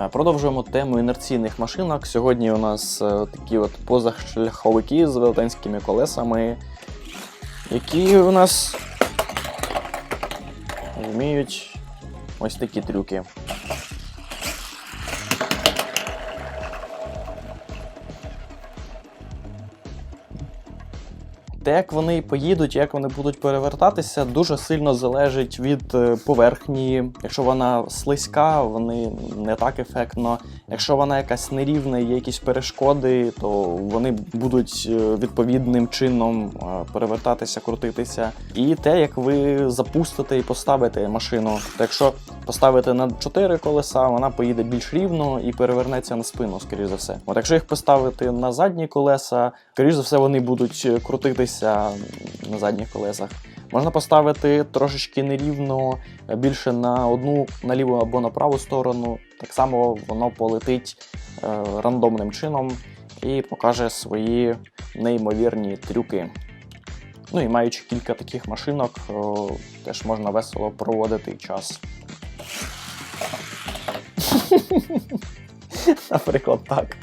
Е, Продовжуємо тему інерційних машинок. Сьогодні у нас е, такі от позашляховики з велетенськими колесами, які у нас вміють ось такі трюки. Те, як вони поїдуть, як вони будуть перевертатися, дуже сильно залежить від е, поверхні. Якщо вона слизька, вони не так ефектно. Якщо вона якась нерівна, є якісь перешкоди, то вони будуть е, відповідним чином е, перевертатися, крутитися. І те, як ви запустите і поставите машину. Якщо поставити на 4 колеса, вона поїде більш рівно і перевернеться на спину, скоріш за все. От якщо їх поставити на задні колеса, скоріш за все, вони будуть е, крутитися на задніх колесах. Можна поставити трошечки нерівно, е, більше на одну на ліву або на праву сторону. Так само воно полетить е, рандомним чином і покаже свої неймовірні трюки. Ну і маючи кілька таких машинок, теж можна весело проводити час. Наприклад, так.